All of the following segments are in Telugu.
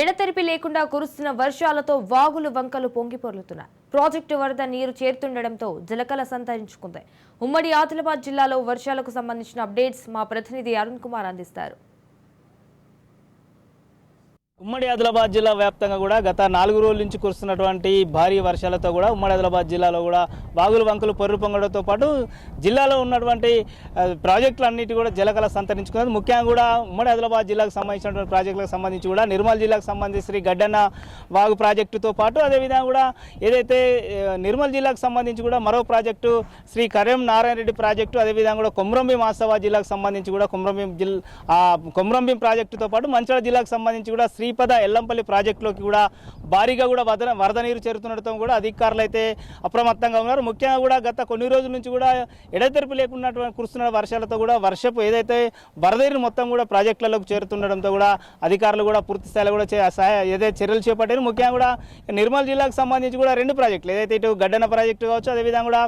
ఎడతెరిపి లేకుండా కురుస్తున్న వర్షాలతో వాగులు వంకలు పొంగిపొర్లుతున్నాయి ప్రాజెక్టు వరద నీరు చేరుతుండటంతో జలకల సంతరించుకుంది. ఉమ్మడి ఆదిలాబాద్ జిల్లాలో వర్షాలకు సంబంధించిన అప్డేట్స్ మా ప్రతినిధి అరుణ్ కుమార్ అందిస్తారు. ఉమ్మడి ఆదిలాబాద్ జిల్లా వ్యాప్తంగా కూడా గత నాలుగు రోజుల నుంచి కురుస్తున్నటువంటి భారీ వర్షాలతో కూడా ఉమ్మడి ఆదిలాబాద్ జిల్లాలో కూడా వాగులు వంకలు పొర్రు పొంగడంతో పాటు జిల్లాలో ఉన్నటువంటి ప్రాజెక్టులన్నిటి కూడా జలకల సంతరించుకున్నది. ముఖ్యంగా కూడా ఉమ్మడి ఆదిలాబాద్ జిల్లాకు సంబంధించినటువంటి ప్రాజెక్టులకు సంబంధించి కూడా నిర్మల్ జిల్లాకు సంబంధించి శ్రీ గడ్డన్న వాగు ప్రాజెక్టుతో పాటు అదేవిధంగా కూడా ఏదైతే నిర్మల్ జిల్లాకు సంబంధించి కూడా మరో ప్రాజెక్టు శ్రీ కరీం నారాయణ రెడ్డి ప్రాజెక్టు అదేవిధంగా కూడా కొమ్రంభీం ఆసాబాద్ జిల్లాకు సంబంధించి కూడా కొమ్రంభీం జిల్ ఆ కొమ్రంభీం ప్రాజెక్టుతో పాటు మంచిర్యాల జిల్లాకు సంబంధించి కూడా శ్రీ శ్రీపద ఎల్లంపల్లి ప్రాజెక్టులోకి కూడా భారీగా కూడా వరద వరద నీరు చేరుతుండటంతో కూడా అధికారులు అయితే అప్రమత్తంగా ఉన్నారు. ముఖ్యంగా కూడా గత కొన్ని రోజుల నుంచి కూడా ఎడతెరిపి లేకుండా కురుస్తున్న వర్షాలతో కూడా వర్షపు ఏదైతే వరద నీరు మొత్తం కూడా ప్రాజెక్టులలోకి చేరుతుండడంతో కూడా అధికారులు కూడా పూర్తి స్థాయిలో కూడా సహాయ ఏదైతే చర్యలు చేపట్టారు ముఖ్యంగా కూడా నిర్మల్ జిల్లాకు సంబంధించి కూడా రెండు ప్రాజెక్టులు ఏదైతే ఇటు గడ్డన ప్రాజెక్టు కావచ్చు అదేవిధంగా కూడా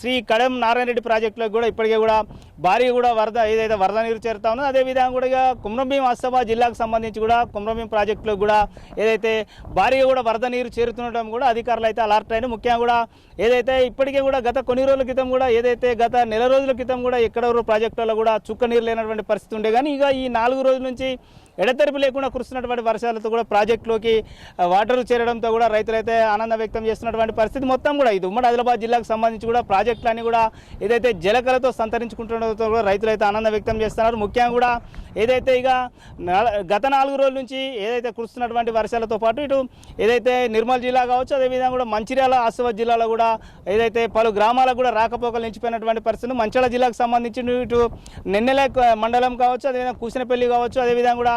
శ్రీ కడెం నారాయణ రెడ్డి ప్రాజెక్టులకు కూడా ఇప్పటికే కూడా భారీ కూడా వరద ఏదైతే వరద నీరు చేరుతా ఉన్నదో అదేవిధంగా కూడా కుమ్రంభీం ఆసాబాద్ జిల్లాకు సంబంధించి కూడా కుమ్రంభీం ప్రాజెక్టులో కూడా ఏదైతే భారీగా కూడా వరద నీరు చేరుతుండటం కూడా అధికారులు అయితే అలర్ట్ అయిన ముఖ్యంగా కూడా ఏదైతే ఇప్పటికే కూడా గత కొన్ని రోజుల క్రితం కూడా ఏదైతే గత నెల రోజుల క్రితం కూడా ఎక్కడెవరో ప్రాజెక్టులలో కూడా చుక్క నీరు లేనటువంటి పరిస్థితి ఉండే. కానీ ఇక ఈ నాలుగు రోజుల నుంచి ఎడతెరిపి లేకుండా కురుస్తున్నటువంటి వర్షాలతో కూడా ప్రాజెక్టులోకి వాటర్ చేరడంతో కూడా రైతులైతే ఆనందం వ్యక్తం చేస్తున్నటువంటి పరిస్థితి మొత్తం కూడా ఇది. ఉమ్మడి ఆదిలాబాద్ జిల్లాకు సంబంధించి కూడా ప్రాజెక్టులన్నీ కూడా ఏదైతే జలకలతో సంతరించుకుంటుండడంతో కూడా రైతులైతే ఆనందం వ్యక్తం చేస్తున్నారు. ముఖ్యంగా కూడా ఏదైతే ఇక గత నాలుగు రోజుల నుంచి ఏదైతే కురుస్తున్నటువంటి వర్షాలతో పాటు ఇటు ఏదైతే నిర్మల్ జిల్లా కావచ్చు అదేవిధంగా కూడా మంచిర్యాల ఆసిఫాబాద్ జిల్లాలో కూడా ఏదైతే పలు గ్రామాలకు కూడా రాకపోకలు నిలిచిపోయినటువంటి పరిస్థితి మంచిర్యాల జిల్లాకు సంబంధించి ఇటు నిన్నెల మండలం కావచ్చు అదేవిధంగా కూసినపల్లి కావచ్చు అదేవిధంగా కూడా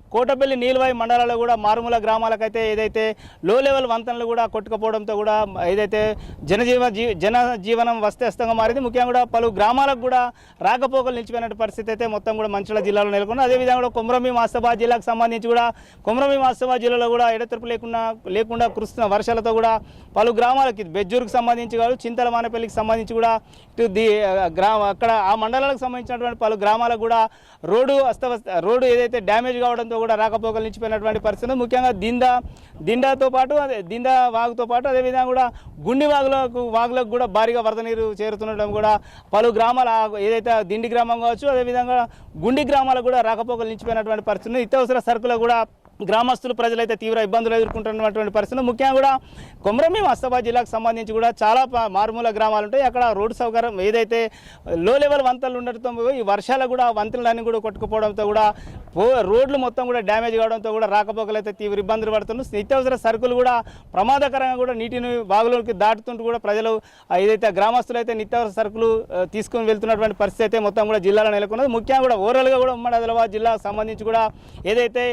కోటపల్లి నీలవాయి మండలాల్లో కూడా మారుమూల గ్రామాలకైతే ఏదైతే లో లెవెల్ వంతెనలు కూడా కొట్టుకుపోవడంతో కూడా ఏదైతే జనజీవ జీ జన జీవనం వస్తేస్తంగా మారింది. ముఖ్యంగా కూడా పలు గ్రామాలకు కూడా రాకపోకలు నిలిచిపోయిన పరిస్థితి అయితే మొత్తం కూడా మంచిర్యాల జిల్లాలో నెలకొంది. అదేవిధంగా కూడా కొమరంభీం మాస్తాబాద్ జిల్లాకు సంబంధించి కూడా కొమరంభీం మాస్తాబాద్ జిల్లాలో కూడా ఎడతెరుపు లేకుండా లేకుండా కురుస్తున్న వర్షాలతో కూడా పలు గ్రామాలకి బెజ్జూరుకు సంబంధించి కాదు చింతల మానపల్లికి సంబంధించి కూడా ఇటు ది గ్రామ అక్కడ ఆ మండలాలకు సంబంధించినటువంటి పలు గ్రామాలకు కూడా రోడ్డు అస్తవ్యస్త రోడ్డు ఏదైతే డ్యామేజ్ కావడంతో కూడా రాకపోకలు నిలిచిపోయినటువంటి పరిస్థితి ముఖ్యంగా దిందా దిండాతో పాటు అదే దిందా వాగుతో పాటు అదేవిధంగా కూడా గుండి వాగులకు వాగులకు కూడా భారీగా వరద నీరు చేరుతుండడం కూడా పలు గ్రామాల ఏదైతే దిండి గ్రామం కావచ్చు అదేవిధంగా గుండి గ్రామాలకు కూడా రాకపోకలు నిలిచిపోయినటువంటి పరిస్థితి నిత్యావసర సరుకులు కూడా గ్రామస్తులు ప్రజలైతే తీవ్ర ఇబ్బందులు ఎదుర్కొంటున్నటువంటి పరిస్థితి ముఖ్యంగా కూడా కొమరంభీం అస్తాబాద్ జిల్లాకు సంబంధించి కూడా చాలా మారుమూల గ్రామాలు ఉంటాయి. అక్కడ రోడ్డు సౌకర్యం ఏదైతే లో లెవెల్ వంతలు ఉండటంతో ఈ వర్షాలు కూడా వంతెనలన్నీ కూడా కొట్టుకుపోవడంతో కూడా రోడ్లు మొత్తం కూడా డ్యామేజ్ కావడంతో కూడా రాకపోకలు అయితే తీవ్ర ఇబ్బందులు పడుతున్నాయి నిత్యావసర సరుకులు కూడా ప్రమాదకరంగా కూడా నీటిని బాగులోకి దాటుతుంటూ కూడా ప్రజలు ఏదైతే గ్రామస్తులు అయితే నిత్యావసర సరుకులు తీసుకుని తీసుకొని వెళ్తున్నటువంటి పరిస్థితి అయితే మొత్తం కూడా జిల్లాలో నెలకొన్నది. ముఖ్యంగా కూడా ఓవరాల్గా కూడా ఉమ్మడి ఆదిలాబాద్ జిల్లాకు సంబంధించి కూడా ఏదైతే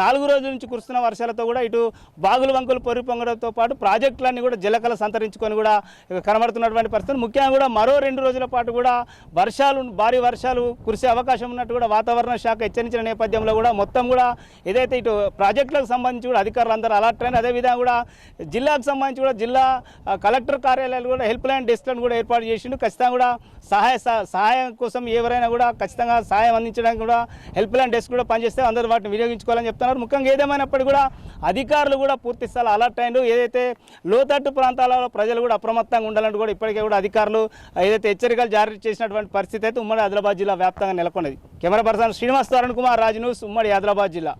నాలుగు రోజుల నుంచి కురుస్తున్న వర్షాలతో కూడా ఇటు బాగులు వంకులు పొరి పొంగడంతో పాటు ప్రాజెక్టులన్నీ కూడా జలకల సంతరించుకొని కూడా కనబడుతున్నటువంటి పరిస్థితులు. ముఖ్యంగా కూడా మరో రెండు రోజుల పాటు కూడా వర్షాలు భారీ వర్షాలు కురిసే అవకాశం ఉన్నట్టు కూడా వాతావరణ శాఖ హెచ్చరించిన నేపథ్యంలో కూడా మొత్తం కూడా ఏదైతే ఇటు ప్రాజెక్టులకు సంబంధించి కూడా అధికారులు అందరూ అలర్ట్ అయిన అదేవిధంగా కూడా జిల్లాకు సంబంధించి కూడా జిల్లా కలెక్టర్ కార్యాలయాలు కూడా హెల్ప్ లైన్ డెస్క్లను కూడా ఏర్పాటు చేసిండు. ఖచ్చితంగా కూడా సహాయ సహాయం కోసం ఎవరైనా కూడా ఖచ్చితంగా సహాయం అందించడానికి కూడా హెల్ప్ లైన్ డెస్క్ కూడా పనిచేస్తే అందరూ వాటిని వినియోగించుకోవాలని చెప్తున్నారు. ముఖ్యంగా ఏదేమైనప్పటికీ కూడా అధికారులు కూడా పూర్తి స్థాయి అలర్ట్ అయిండు ఏదైతే లోతట్టు ప్రాంతాలలో ప్రజలు కూడా అప్రమత్తంగా ఉండాలని కూడా ఇప్పటికే కూడా అధికారులు ఏదైతే హెచ్చరికలు జారీ చేసినటువంటి పరిస్థితి అయితే ఉమ్మడి ఆదిలాబాద్ జిల్లా వ్యాప్తంగా నెలకొన్నది. Camera person Srinivas Tarun Kumar Raju news ఉమ్మడి ఆదిలాబాద్ జిల్లా.